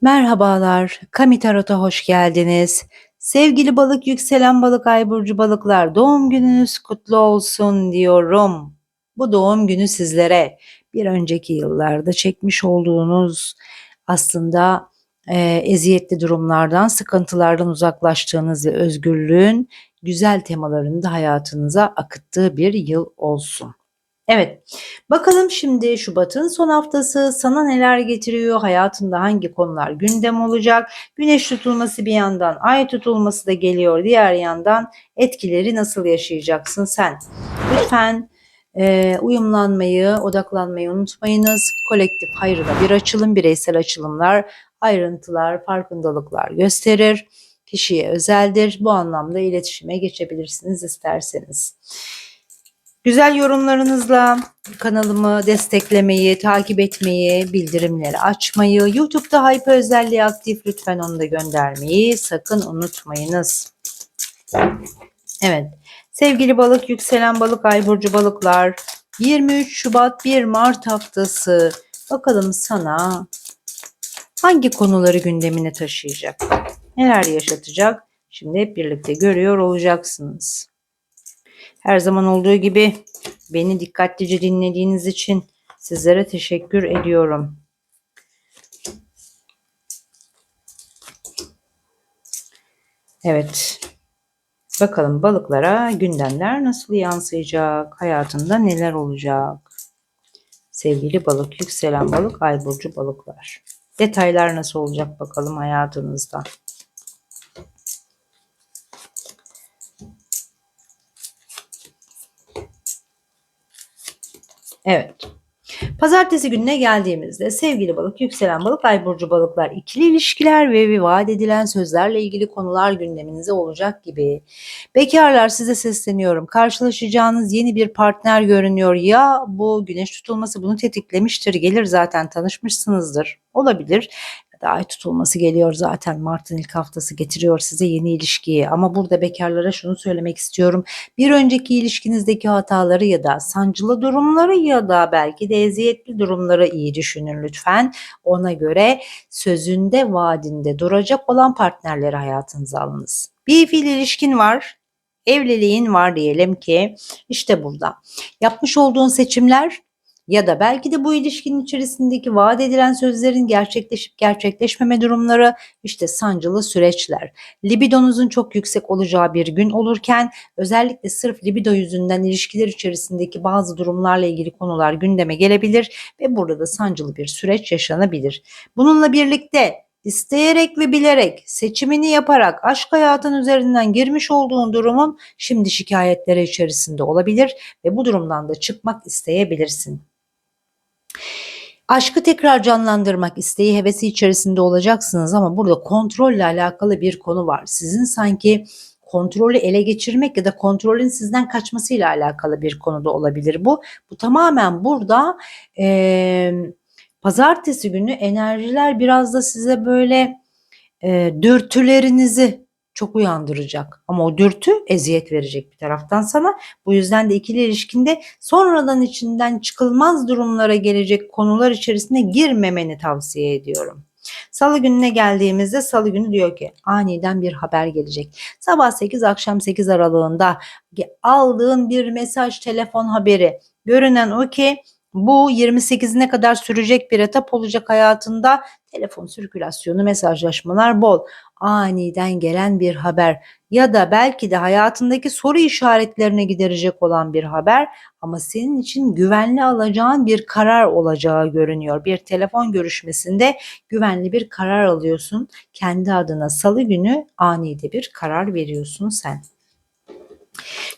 Merhabalar, Kami Tarot'a hoş geldiniz. Sevgili balık, yükselen balık, ay burcu balıklar, doğum gününüz kutlu olsun diyorum. Bu doğum günü sizlere bir önceki yıllarda çekmiş olduğunuz aslında e, eziyetli durumlardan, sıkıntılardan uzaklaştığınız ve özgürlüğün güzel temalarını da hayatınıza akıttığı bir yıl olsun. Evet, bakalım şimdi Şubat'ın son haftası sana neler getiriyor, hayatında hangi konular gündem olacak, güneş tutulması bir yandan, ay tutulması da geliyor diğer yandan etkileri nasıl yaşayacaksın sen? Lütfen e, uyumlanmayı, odaklanmayı unutmayınız. Kolektif hayrına bir açılım, bireysel açılımlar, ayrıntılar, farkındalıklar gösterir. Kişiye özeldir. Bu anlamda iletişime geçebilirsiniz isterseniz. Güzel yorumlarınızla kanalımı desteklemeyi, takip etmeyi, bildirimleri açmayı, YouTube'da hype özelliği aktif lütfen onu da göndermeyi sakın unutmayınız. Evet. Sevgili balık, yükselen balık, ay burcu balıklar 23 Şubat 1 Mart haftası bakalım sana hangi konuları gündemine taşıyacak? Neler yaşatacak? Şimdi hep birlikte görüyor olacaksınız. Her zaman olduğu gibi beni dikkatlice dinlediğiniz için sizlere teşekkür ediyorum. Evet. Bakalım balıklara gündemler nasıl yansıyacak? Hayatında neler olacak? Sevgili balık, yükselen balık, ay burcu balıklar. Detaylar nasıl olacak bakalım hayatınızda? Evet. Pazartesi gününe geldiğimizde sevgili balık, yükselen balık, ay burcu balıklar ikili ilişkiler ve vaat edilen sözlerle ilgili konular gündeminizde olacak gibi. Bekarlar size sesleniyorum. Karşılaşacağınız yeni bir partner görünüyor. Ya bu güneş tutulması bunu tetiklemiştir. Gelir zaten tanışmışsınızdır. Olabilir da ay tutulması geliyor zaten Mart'ın ilk haftası getiriyor size yeni ilişkiyi ama burada bekarlara şunu söylemek istiyorum. Bir önceki ilişkinizdeki hataları ya da sancılı durumları ya da belki de eziyetli durumları iyi düşünün lütfen. Ona göre sözünde vaadinde duracak olan partnerleri hayatınıza alınız. Bir fiil ilişkin var evliliğin var diyelim ki işte burada. Yapmış olduğun seçimler ya da belki de bu ilişkinin içerisindeki vaat edilen sözlerin gerçekleşip gerçekleşmeme durumları işte sancılı süreçler. Libidonuzun çok yüksek olacağı bir gün olurken özellikle sırf libido yüzünden ilişkiler içerisindeki bazı durumlarla ilgili konular gündeme gelebilir ve burada da sancılı bir süreç yaşanabilir. Bununla birlikte isteyerek ve bilerek seçimini yaparak aşk hayatın üzerinden girmiş olduğun durumun şimdi şikayetleri içerisinde olabilir ve bu durumdan da çıkmak isteyebilirsin. Aşkı tekrar canlandırmak isteği hevesi içerisinde olacaksınız ama burada kontrolle alakalı bir konu var. Sizin sanki kontrolü ele geçirmek ya da kontrolün sizden kaçmasıyla alakalı bir konuda olabilir bu. Bu tamamen burada e, pazartesi günü enerjiler biraz da size böyle e, dürtülerinizi çok uyandıracak. Ama o dürtü eziyet verecek bir taraftan sana. Bu yüzden de ikili ilişkinde sonradan içinden çıkılmaz durumlara gelecek konular içerisine girmemeni tavsiye ediyorum. Salı gününe geldiğimizde salı günü diyor ki aniden bir haber gelecek. Sabah 8 akşam 8 aralığında aldığın bir mesaj telefon haberi görünen o ki bu 28'ine kadar sürecek bir etap olacak hayatında. Telefon sirkülasyonu, mesajlaşmalar bol. Aniden gelen bir haber ya da belki de hayatındaki soru işaretlerine giderecek olan bir haber ama senin için güvenli alacağın bir karar olacağı görünüyor. Bir telefon görüşmesinde güvenli bir karar alıyorsun. Kendi adına salı günü anide bir karar veriyorsun sen.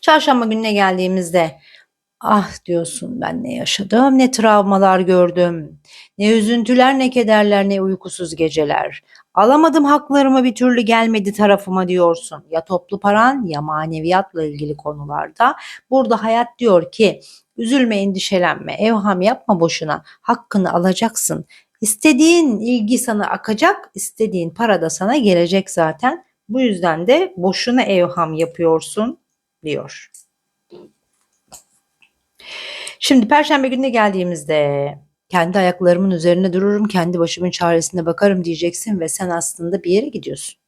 Çarşamba gününe geldiğimizde Ah diyorsun ben ne yaşadım, ne travmalar gördüm, ne üzüntüler, ne kederler, ne uykusuz geceler. Alamadım haklarımı bir türlü gelmedi tarafıma diyorsun. Ya toplu paran ya maneviyatla ilgili konularda. Burada hayat diyor ki üzülme endişelenme, evham yapma boşuna, hakkını alacaksın. İstediğin ilgi sana akacak, istediğin para da sana gelecek zaten. Bu yüzden de boşuna evham yapıyorsun diyor. Şimdi perşembe gününe geldiğimizde Kendi ayaklarımın üzerine dururum, kendi başımın çaresine bakarım diyeceksin ve sen aslında bir yere gidiyorsun.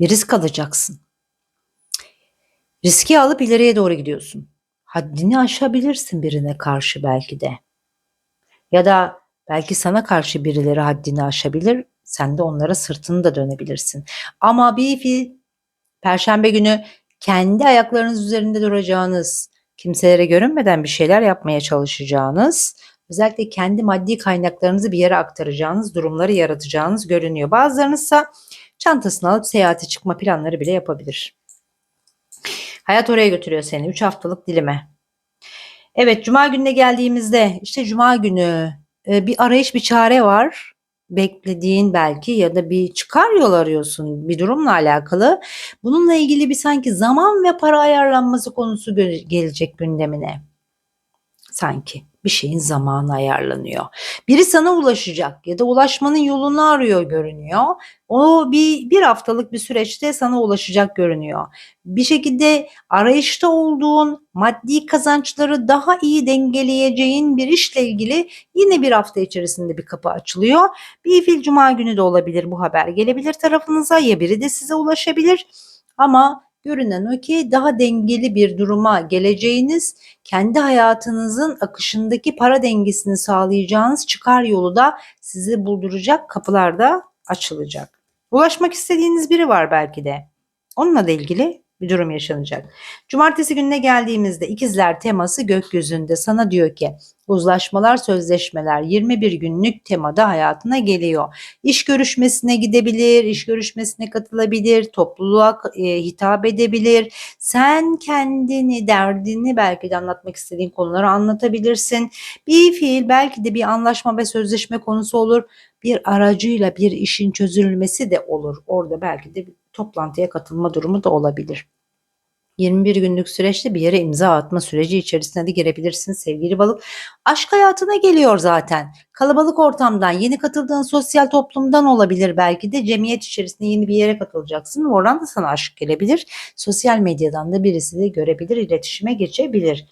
Bir risk alacaksın. Riski alıp ileriye doğru gidiyorsun. Haddini aşabilirsin birine karşı belki de. Ya da belki sana karşı birileri haddini aşabilir. Sen de onlara sırtını da dönebilirsin. Ama bir fil Perşembe günü kendi ayaklarınız üzerinde duracağınız, kimselere görünmeden bir şeyler yapmaya çalışacağınız, özellikle kendi maddi kaynaklarınızı bir yere aktaracağınız durumları yaratacağınız görünüyor. Bazılarınızsa çantasını alıp seyahate çıkma planları bile yapabilir. Hayat oraya götürüyor seni. 3 haftalık dilime. Evet, cuma gününe geldiğimizde işte cuma günü e, bir arayış, bir çare var. Beklediğin belki ya da bir çıkar yol arıyorsun bir durumla alakalı. Bununla ilgili bir sanki zaman ve para ayarlanması konusu gelecek gündemine. Sanki bir şeyin zamanı ayarlanıyor. Biri sana ulaşacak ya da ulaşmanın yolunu arıyor görünüyor. O bir, bir haftalık bir süreçte sana ulaşacak görünüyor. Bir şekilde arayışta olduğun maddi kazançları daha iyi dengeleyeceğin bir işle ilgili yine bir hafta içerisinde bir kapı açılıyor. Bir fil cuma günü de olabilir bu haber gelebilir tarafınıza ya biri de size ulaşabilir. Ama görünen o ki daha dengeli bir duruma geleceğiniz, kendi hayatınızın akışındaki para dengesini sağlayacağınız çıkar yolu da sizi bulduracak kapılar da açılacak. Ulaşmak istediğiniz biri var belki de. Onunla da ilgili bir durum yaşanacak. Cumartesi gününe geldiğimizde ikizler teması gökyüzünde sana diyor ki uzlaşmalar, sözleşmeler 21 günlük temada hayatına geliyor. İş görüşmesine gidebilir, iş görüşmesine katılabilir, topluluğa e, hitap edebilir. Sen kendini, derdini belki de anlatmak istediğin konuları anlatabilirsin. Bir fiil belki de bir anlaşma ve sözleşme konusu olur. Bir aracıyla bir işin çözülmesi de olur. Orada belki de toplantıya katılma durumu da olabilir. 21 günlük süreçte bir yere imza atma süreci içerisine de girebilirsin sevgili balık. Aşk hayatına geliyor zaten. Kalabalık ortamdan, yeni katıldığın sosyal toplumdan olabilir belki de cemiyet içerisinde yeni bir yere katılacaksın. Oradan da sana aşk gelebilir. Sosyal medyadan da birisi de görebilir, iletişime geçebilir.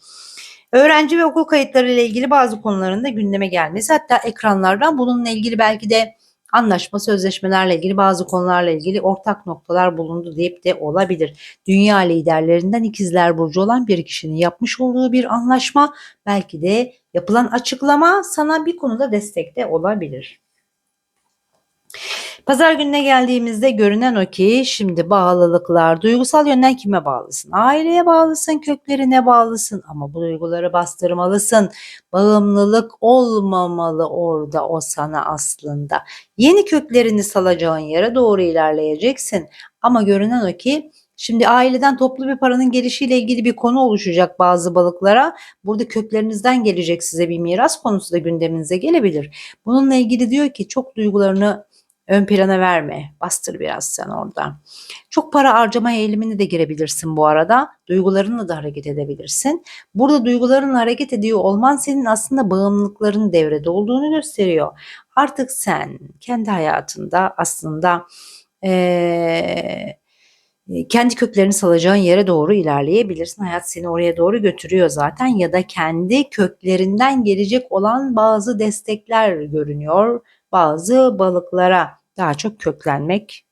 Öğrenci ve okul kayıtları ile ilgili bazı konuların da gündeme gelmesi hatta ekranlardan bununla ilgili belki de anlaşma, sözleşmelerle ilgili bazı konularla ilgili ortak noktalar bulundu deyip de olabilir. Dünya liderlerinden ikizler burcu olan bir kişinin yapmış olduğu bir anlaşma belki de yapılan açıklama sana bir konuda destekte olabilir. Pazar gününe geldiğimizde görünen o ki şimdi bağlılıklar duygusal yönden kime bağlısın? Aileye bağlısın, köklerine bağlısın ama bu duyguları bastırmalısın. Bağımlılık olmamalı orada o sana aslında. Yeni köklerini salacağın yere doğru ilerleyeceksin ama görünen o ki Şimdi aileden toplu bir paranın gelişiyle ilgili bir konu oluşacak bazı balıklara. Burada köklerinizden gelecek size bir miras konusu da gündeminize gelebilir. Bununla ilgili diyor ki çok duygularını ön plana verme. Bastır biraz sen orada. Çok para harcama eğilimine de girebilirsin bu arada. Duygularınla da hareket edebilirsin. Burada duygularınla hareket ediyor olman senin aslında bağımlılıkların devrede olduğunu gösteriyor. Artık sen kendi hayatında aslında ee, kendi köklerini salacağın yere doğru ilerleyebilirsin. Hayat seni oraya doğru götürüyor zaten ya da kendi köklerinden gelecek olan bazı destekler görünüyor bazı balıklara daha çok köklenmek,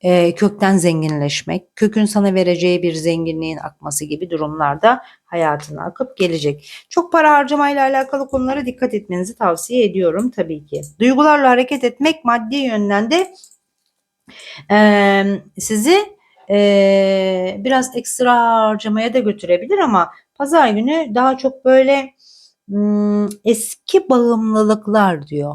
e, kökten zenginleşmek, kökün sana vereceği bir zenginliğin akması gibi durumlarda hayatına akıp gelecek. Çok para harcamayla alakalı konulara dikkat etmenizi tavsiye ediyorum tabii ki. Duygularla hareket etmek maddi yönden de e, sizi e, biraz ekstra harcamaya da götürebilir ama pazar günü daha çok böyle hmm, eski bağımlılıklar diyor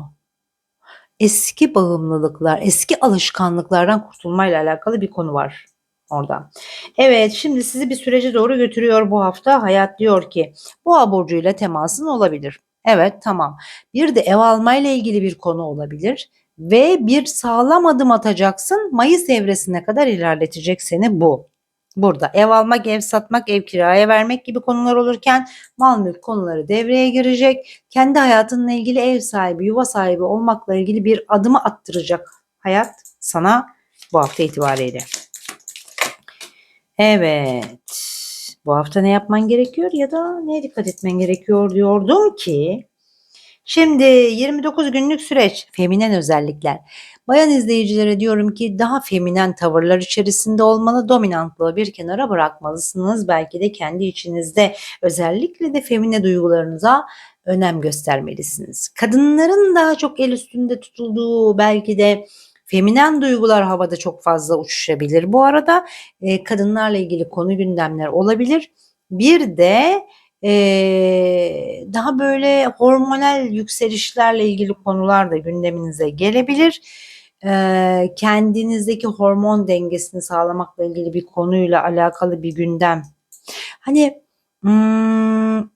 eski bağımlılıklar, eski alışkanlıklardan kurtulmayla alakalı bir konu var orada. Evet şimdi sizi bir sürece doğru götürüyor bu hafta. Hayat diyor ki boğa burcuyla temasın olabilir. Evet tamam. Bir de ev almayla ilgili bir konu olabilir ve bir sağlam adım atacaksın. Mayıs evresine kadar ilerletecek seni bu. Burada ev almak, ev satmak, ev kiraya vermek gibi konular olurken mal mülk konuları devreye girecek. Kendi hayatınla ilgili ev sahibi, yuva sahibi olmakla ilgili bir adımı attıracak hayat sana bu hafta itibariyle. Evet. Bu hafta ne yapman gerekiyor ya da neye dikkat etmen gerekiyor diyordum ki Şimdi 29 günlük süreç feminen özellikler. Bayan izleyicilere diyorum ki daha feminen tavırlar içerisinde olmalı, dominantlığı bir kenara bırakmalısınız. Belki de kendi içinizde özellikle de femine duygularınıza önem göstermelisiniz. Kadınların daha çok el üstünde tutulduğu belki de feminen duygular havada çok fazla uçuşabilir. Bu arada e, kadınlarla ilgili konu gündemler olabilir. Bir de Eee, daha böyle hormonal yükselişlerle ilgili konular da gündeminize gelebilir. Eee, kendinizdeki hormon dengesini sağlamakla ilgili bir konuyla alakalı bir gündem. Hani ımm,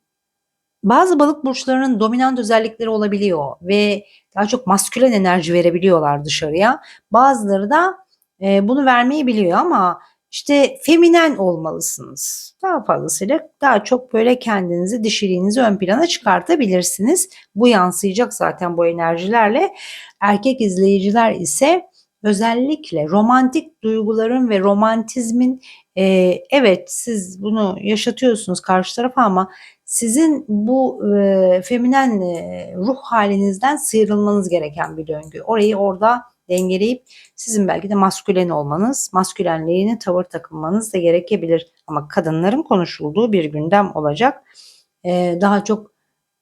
bazı balık burçlarının dominant özellikleri olabiliyor ve daha çok maskülen enerji verebiliyorlar dışarıya. Bazıları da bunu vermeyi biliyor ama işte feminen olmalısınız. Daha fazlasıyla daha çok böyle kendinizi, dişiliğinizi ön plana çıkartabilirsiniz. Bu yansıyacak zaten bu enerjilerle. Erkek izleyiciler ise özellikle romantik duyguların ve romantizmin e, evet siz bunu yaşatıyorsunuz karşı tarafa ama sizin bu e, feminen e, ruh halinizden sıyrılmanız gereken bir döngü. Orayı orada dengeleyip sizin belki de maskülen olmanız, maskülenliğine tavır takınmanız da gerekebilir. Ama kadınların konuşulduğu bir gündem olacak. Ee, daha çok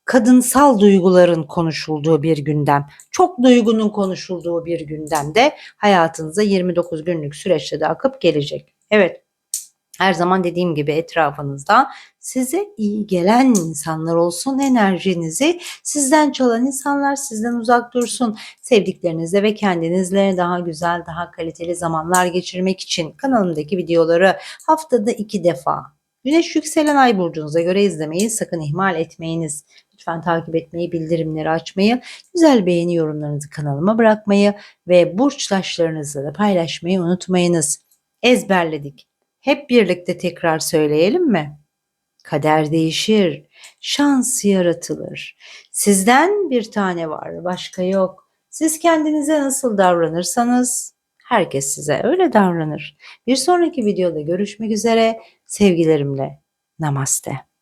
kadınsal duyguların konuşulduğu bir gündem, çok duygunun konuşulduğu bir gündemde hayatınıza 29 günlük süreçte de akıp gelecek. Evet, her zaman dediğim gibi etrafınızda size iyi gelen insanlar olsun enerjinizi sizden çalan insanlar sizden uzak dursun sevdiklerinizle ve kendinizle daha güzel daha kaliteli zamanlar geçirmek için kanalımdaki videoları haftada iki defa Güneş yükselen ay burcunuza göre izlemeyi sakın ihmal etmeyiniz. Lütfen takip etmeyi, bildirimleri açmayı, güzel beğeni yorumlarınızı kanalıma bırakmayı ve burç taşlarınızı da paylaşmayı unutmayınız. Ezberledik. Hep birlikte tekrar söyleyelim mi? Kader değişir, şans yaratılır. Sizden bir tane var, başka yok. Siz kendinize nasıl davranırsanız herkes size öyle davranır. Bir sonraki videoda görüşmek üzere. Sevgilerimle. Namaste.